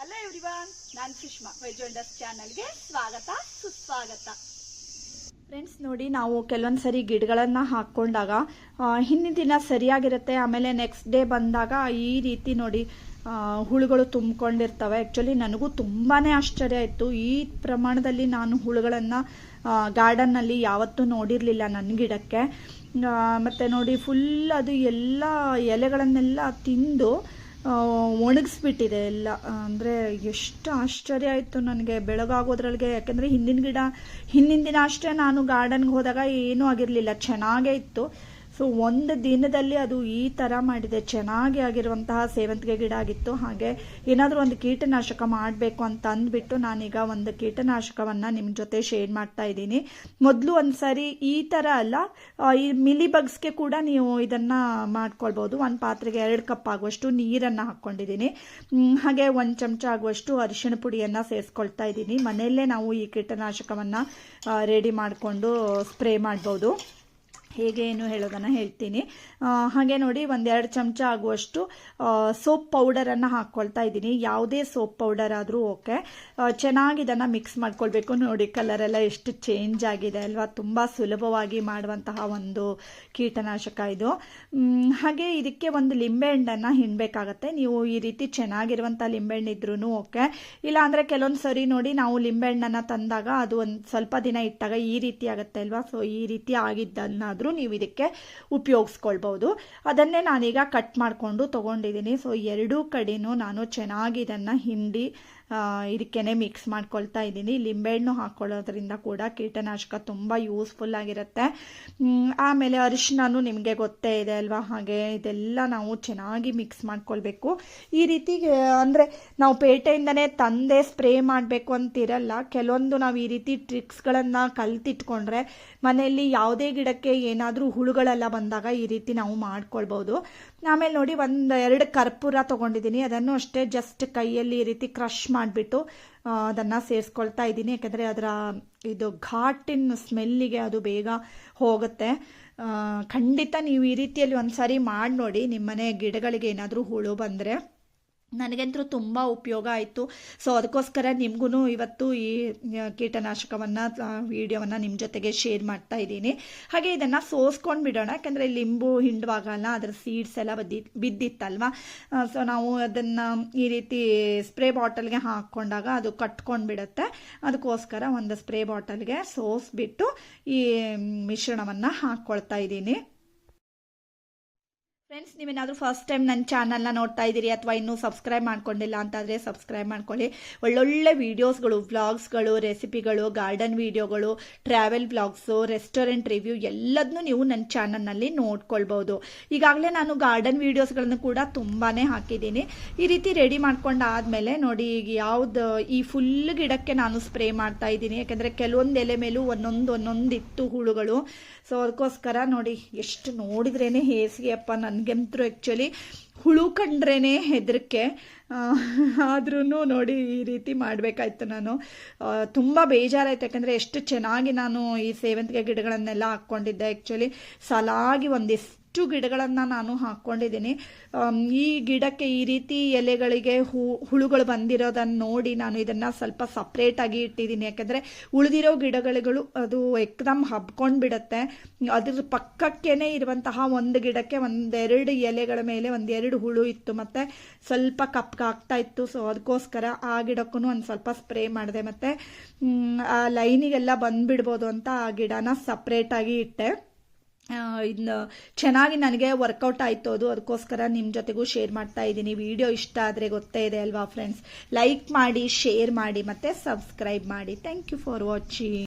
Hello everyone ನಾನು Sushma. Veg ಚಾನಲ್ಗೆ ಸ್ವಾಗತ, ಸುಸ್ವಾಗತ. ಫ್ರೆಂಡ್ಸ್ ನೋಡಿ, ನಾವು ಕೆಲವೊಂದು ಸರಿ ಗಿಡಗಳನ್ನು ಹಾಕ್ಕೊಂಡಾಗ ಹಿಂದಿನ ದಿನ ಸರಿಯಾಗಿರುತ್ತೆ. ಆಮೇಲೆ ನೆಕ್ಸ್ಟ್ ಡೇ ಬಂದಾಗ ಈ ರೀತಿ ನೋಡಿ ಹುಳುಗಳು ತುಂಬಿಕೊಂಡಿರ್ತವೆ. ಆ್ಯಕ್ಚುಲಿ ನನಗೂ ತುಂಬಾ ಆಶ್ಚರ್ಯ ಇತ್ತು ಈ ಪ್ರಮಾಣದಲ್ಲಿ ನಾನು ಹುಳುಗಳನ್ನು ಗಾರ್ಡನ್ನಲ್ಲಿ ಯಾವತ್ತೂ ನೋಡಿರಲಿಲ್ಲ ನನ್ನ ಗಿಡಕ್ಕೆ. ಮತ್ತು ನೋಡಿ ಫುಲ್ ಅದು ಎಲ್ಲ ಎಲೆಗಳನ್ನೆಲ್ಲ ತಿಂದು ಒಣಗಿಸ್ಬಿಟ್ಟಿದೆ ಎಲ್ಲ. ಅಂದರೆ ಎಷ್ಟು ಆಶ್ಚರ್ಯ ಆಯಿತು ನನಗೆ. ಬೆಳಗಾಗೋದ್ರೊಳಗೆ ಯಾಕೆಂದರೆ ಹಿಂದಿನ ಗಿಡ, ಹಿಂದಿನ ದಿನ ಅಷ್ಟೇ ನಾನು ಗಾರ್ಡನ್ಗೆ ಹೋದಾಗ ಏನೂ ಆಗಿರಲಿಲ್ಲ. ಚೆನ್ನಾಗೇ ಇತ್ತು. ಸೊ ಒಂದು ದಿನದಲ್ಲಿ ಅದು ಈ ಥರ ಮಾಡಿದೆ. ಚೆನ್ನಾಗಿ ಆಗಿರುವಂತಹ ಸೇವಂತಿಗೆ ಗಿಡ ಆಗಿತ್ತು. ಹಾಗೆ ಏನಾದರೂ ಒಂದು ಕೀಟನಾಶಕ ಮಾಡಬೇಕು ಅಂತ ಅಂದ್ಬಿಟ್ಟು ನಾನೀಗ ಒಂದು ಕೀಟನಾಶಕವನ್ನು ನಿಮ್ಮ ಜೊತೆ ಶೇರ್ ಮಾಡ್ತಾ ಇದ್ದೀನಿ. ಮೊದಲು ಒಂದು ಈ ಥರ ಅಲ್ಲ ಈ ಮಿಲಿ ಬಗ್ಸ್ಗೆ ಕೂಡ ನೀವು ಇದನ್ನು ಮಾಡ್ಕೊಳ್ಬೋದು. ಒಂದು ಪಾತ್ರೆಗೆ ಎರಡು ಕಪ್ ಆಗುವಷ್ಟು ನೀರನ್ನು ಹಾಕ್ಕೊಂಡಿದ್ದೀನಿ ಹಾಗೆ ಒಂದು ಚಮಚ ಆಗುವಷ್ಟು ಅರಿಶಿಣ ಪುಡಿಯನ್ನು ಸೇರಿಸ್ಕೊಳ್ತಾ ಇದ್ದೀನಿ. ಮನೆಯಲ್ಲೇ ನಾವು ಈ ಕೀಟನಾಶಕವನ್ನು ರೆಡಿ ಮಾಡಿಕೊಂಡು ಸ್ಪ್ರೇ ಮಾಡ್ಬೋದು. ಹೇಗೆ ಏನು ಹೇಳೋದನ್ನು ಹೇಳ್ತೀನಿ. ಹಾಗೆ ನೋಡಿ ಒಂದೆರಡು ಚಮಚ ಆಗುವಷ್ಟು ಸೋಪ್ ಪೌಡರನ್ನು ಹಾಕ್ಕೊಳ್ತಾ ಇದ್ದೀನಿ. ಯಾವುದೇ ಸೋಪ್ ಪೌಡರ್ ಆದರೂ ಓಕೆ. ಚೆನ್ನಾಗಿ ಇದನ್ನು ಮಿಕ್ಸ್ ಮಾಡ್ಕೊಳ್ಬೇಕು. ನೋಡಿ ಕಲರ್ ಎಲ್ಲ ಎಷ್ಟು ಚೇಂಜ್ ಆಗಿದೆ ಅಲ್ವಾ? ತುಂಬ ಸುಲಭವಾಗಿ ಮಾಡುವಂತಹ ಒಂದು ಕೀಟನಾಶಕ ಇದು. ಹಾಗೆ ಇದಕ್ಕೆ ಒಂದು ಲಿಂಬೆಹಣ್ಣನ್ನು ಹಿಂಡಬೇಕಾಗತ್ತೆ. ನೀವು ಈ ರೀತಿ ಚೆನ್ನಾಗಿರುವಂಥ ಲಿಂಬೆಹಣ್ಣು ಇದ್ರೂ ಓಕೆ. ಇಲ್ಲ ಅಂದರೆ ಕೆಲವೊಂದು ಸರಿ ನೋಡಿ ನಾವು ಲಿಂಬೆಹಣ್ಣನ್ನು ತಂದಾಗ ಅದು ಒಂದು ಸ್ವಲ್ಪ ದಿನ ಇಟ್ಟಾಗ ಈ ರೀತಿ ಆಗುತ್ತೆ ಅಲ್ವಾ? ಸೊ ಈ ರೀತಿ ಆಗಿದ್ದನ್ನಾದರೂ ನೀವು ಇದಕ್ಕೆ ಉಪಯೋಗಿಸ್ಕೊಳ್ಬೋದು. ಅದನ್ನೇ ನಾನೀಗ ಕಟ್ ಮಾಡಿಕೊಂಡು ತೊಗೊಂಡಿದ್ದೀನಿ ಸೊ ಎರಡೂ ಕಡೆಯೂ ನಾನು ಚೆನ್ನಾಗಿ ಇದನ್ನು ಹಿಂಡಿ ಇದಕ್ಕೇನೆ ಮಿಕ್ಸ್ ಮಾಡ್ಕೊಳ್ತಾ ಇದ್ದೀನಿ. ಲಿಂಬೆಹಣ್ಣು ಹಾಕ್ಕೊಳ್ಳೋದ್ರಿಂದ ಕೂಡ ಕೀಟನಾಶಕ ತುಂಬ ಯೂಸ್ಫುಲ್ ಆಗಿರುತ್ತೆ. ಆಮೇಲೆ ಅರಿಶಿನೂ ನಿಮಗೆ ಗೊತ್ತೇ ಇದೆ ಅಲ್ವಾ? ಹಾಗೆ ಇದೆಲ್ಲ ನಾವು ಚೆನ್ನಾಗಿ ಮಿಕ್ಸ್ ಮಾಡ್ಕೊಳ್ಬೇಕು. ಈ ರೀತಿ ಅಂದರೆ ನಾವು ಪೇಟೆಯಿಂದನೇ ತಂದೆ ಸ್ಪ್ರೇ ಮಾಡಬೇಕು ಅಂತಿರಲ್ಲ, ಕೆಲವೊಂದು ನಾವು ಈ ರೀತಿ ಟ್ರಿಕ್ಸ್ಗಳನ್ನು ಕಲ್ತಿಟ್ಕೊಂಡ್ರೆ ಮನೆಯಲ್ಲಿ ಯಾವುದೇ ಗಿಡಕ್ಕೆ ಏನಾದರೂ ಹುಳುಗಳೆಲ್ಲ ಬಂದಾಗ ಈ ರೀತಿ ನಾವು ಮಾಡ್ಕೊಳ್ಬೋದು. ಆಮೇಲೆ ನೋಡಿ ಒಂದು ಎರಡು ಕರ್ಪೂರ ತೊಗೊಂಡಿದ್ದೀನಿ ಅದನ್ನು ಅಷ್ಟೇ ಜಸ್ಟ್ ಕೈಯಲ್ಲಿ ಈ ರೀತಿ ಕ್ರಷ್ ಮಾಡಿಬಿಟ್ಟು ಅದನ್ನು ಸೇರಿಸ್ಕೊಳ್ತಾ ಇದ್ದೀನಿ ಯಾಕಂದರೆ ಅದರ ಇದು ಘಾಟಿನ ಸ್ಮೆಲ್ಲಿಗೆ ಅದು ಬೇಗ ಹೋಗುತ್ತೆ. ಖಂಡಿತ ನೀವು ಈ ರೀತಿಯಲ್ಲಿ ಒಂದು ಸಾರಿ ಮಾಡಿ ನೋಡಿ ನಿಮ್ಮನೆ ಗಿಡಗಳಿಗೆ ಏನಾದರೂ ಹುಳು ಬಂದರೆ ನನಗಂತೂ ತುಂಬ ಉಪಯೋಗ ಆಯಿತು. ಸೊ ಅದಕ್ಕೋಸ್ಕರ ನಿಮಗೂ ಇವತ್ತು ಈ ಕೀಟನಾಶಕವನ್ನು ವಿಡಿಯೋವನ್ನು ನಿಮ್ಮ ಜೊತೆಗೆ ಶೇರ್ ಮಾಡ್ತಾ ಇದ್ದೀನಿ. ಹಾಗೆ ಇದನ್ನು ಸೋಸ್ಕೊಂಡು ಬಿಡೋಣ. ಯಾಕಂದರೆ ಲಿಂಬು ಹಿಂಡುವಾಗಲ್ಲ, ಅದರ ಸೀಡ್ಸ್ ಎಲ್ಲ ಬದ್ದಿ, ಬಿದ್ದಿತ್ತಲ್ವ? ಸೊ ನಾವು ಅದನ್ನು ಈ ರೀತಿ ಸ್ಪ್ರೇ ಬಾಟಲ್ಗೆ ಹಾಕ್ಕೊಂಡಾಗ ಅದು ಕಟ್ಕೊಂಡು ಬಿಡುತ್ತೆ. ಅದಕ್ಕೋಸ್ಕರ ಒಂದು ಸ್ಪ್ರೇ ಬಾಟಲ್ಗೆ ಸೋಸ್ಬಿಟ್ಟು ಈ, ಮಿಶ್ರಣವನ್ನು ಹಾಕ್ಕೊಳ್ತಾ ಇದ್ದೀನಿ. ಫ್ರೆಂಡ್ಸ್ ನೀವೇನಾದರೂ ಫಸ್ಟ್ ಟೈಮ್ ನನ್ನ ಚಾನಲ್ನ ನೋಡ್ತಾ ಇದ್ದೀರಿ ಅಥವಾ ಇನ್ನೂ ಸಬ್ಸ್ಕ್ರೈಬ್ ಮಾಡ್ಕೊಂಡಿಲ್ಲ ಅಂತಾದರೆ ಸಬ್ಸ್ಕ್ರೈಬ್ ಮಾಡ್ಕೊಳ್ಳಿ. ಒಳ್ಳೊಳ್ಳೆ ವೀಡಿಯೋಸ್ಗಳು ವ್ಲಾಗ್ಸ್ಗಳು ರೆಸಿಪಿಗಳು ಗಾರ್ಡನ್ ವೀಡಿಯೋಗಳು ಟ್ರಾವೆಲ್ ವ್ಲಾಗ್ಸು ರೆಸ್ಟೋರೆಂಟ್ ರಿವ್ಯೂ ಎಲ್ಲದನ್ನೂ ನೀವು ನನ್ನ ಚಾನಲ್ನಲ್ಲಿ ನೋಡ್ಕೊಳ್ಬೋದು. ಈಗಾಗಲೇ ನಾನು ಗಾರ್ಡನ್ ವೀಡಿಯೋಸ್ಗಳನ್ನು ಕೂಡ ತುಂಬಾ ಹಾಕಿದ್ದೀನಿ. ಈ ರೀತಿ ರೆಡಿ ಮಾಡ್ಕೊಂಡಾದ್ಮೇಲೆ ನೋಡಿ, ಈಗ ಯಾವುದು ಈ ಫುಲ್ ಗಿಡಕ್ಕೆ ನಾನು ಸ್ಪ್ರೇ ಮಾಡ್ತಾ ಇದ್ದೀನಿ. ಯಾಕೆಂದರೆ ಕೆಲವೊಂದು ಎಲೆ ಮೇಲೂ ಒಂದೊಂದು ಒಂದೊಂದು ಇತ್ತು ಹುಳುಗಳು. ಸೊ ಅದಕ್ಕೋಸ್ಕರ ನೋಡಿ, ಎಷ್ಟು ನೋಡಿದ್ರೇನೆ ಹೇಸಿಗೆಯಪ್ಪ ನನಗಂತೂ ಆ್ಯಕ್ಚುಲಿ ಹುಳು ಕಂಡ್ರೇ ಹೆದರಿಕೆ ಆದ್ರೂ ನೋಡಿ ಈ ರೀತಿ ಮಾಡಬೇಕಾಯ್ತು ನಾನು. ತುಂಬ ಬೇಜಾರಾಯ್ತು. ಯಾಕಂದರೆ ಎಷ್ಟು ಚೆನ್ನಾಗಿ ನಾನು ಈ ಸೇವಂತಿಗೆ ಗಿಡಗಳನ್ನೆಲ್ಲ ಹಾಕ್ಕೊಂಡಿದ್ದೆ ಆ್ಯಕ್ಚುಲಿ ಸಲಾಗಿ ಒಂದಿಷ್ಟು ಗಿಡಗಳನ್ನು ನಾನು ಹಾಕ್ಕೊಂಡಿದ್ದೀನಿ ಈ ಗಿಡಕ್ಕೆ ಈ ರೀತಿ ಎಲೆಗಳಿಗೆ ಹೂ, ಹುಳುಗಳು ಬಂದಿರೋದನ್ನು ನೋಡಿ ನಾನು ಇದನ್ನು ಸ್ವಲ್ಪ ಸಪ್ರೇಟಾಗಿ ಇಟ್ಟಿದ್ದೀನಿ. ಯಾಕೆಂದರೆ ಉಳಿದಿರೋ ಗಿಡಗಳು ಅದು ಎಕ್ದಮ್ ಹಬ್ಕೊಂಡು ಬಿಡುತ್ತೆ ಅದ್ರ ಪಕ್ಕಕ್ಕೇನೆ ಇರುವಂತಹ ಒಂದು ಗಿಡಕ್ಕೆ ಒಂದೆರಡು ಎಲೆಗಳ ಮೇಲೆ ಒಂದೆರಡು ಹುಳು ಇತ್ತು. ಮತ್ತು ಸ್ವಲ್ಪ ಕಪ್ ಆಗ್ತಾ ಇತ್ತು. ಸೊ ಅದಕ್ಕೋಸ್ಕರ ಆ ಗಿಡಕ್ಕೂ ಒಂದು ಸ್ವಲ್ಪ ಸ್ಪ್ರೇ ಮಾಡಿದೆ. ಮತ್ತು ಆ ಲೈನಿಗೆಲ್ಲ ಬಂದುಬಿಡ್ಬೋದು ಅಂತ ಆ ಗಿಡನ ಸಪ್ರೇಟಾಗಿ ಇಟ್ಟೆ. ಇನ್ನು ಚೆನ್ನಾಗಿ ನನಗೆ ವರ್ಕೌಟ್ ಆಯಿತು ಅದು. ಅದಕ್ಕೋಸ್ಕರ ನಿಮ್ಮ ಜೊತೆಗೂ ಶೇರ್ ಮಾಡ್ತಾ ಇದ್ದೀನಿ. ವಿಡಿಯೋ ಇಷ್ಟ ಆದರೆ ಗೊತ್ತೇ ಇದೆ ಅಲ್ವಾ ಫ್ರೆಂಡ್ಸ್ ಲೈಕ್ ಮಾಡಿ ಶೇರ್ ಮಾಡಿ ಮತ್ತು ಸಬ್ಸ್ಕ್ರೈಬ್ ಮಾಡಿ. Thank you for watching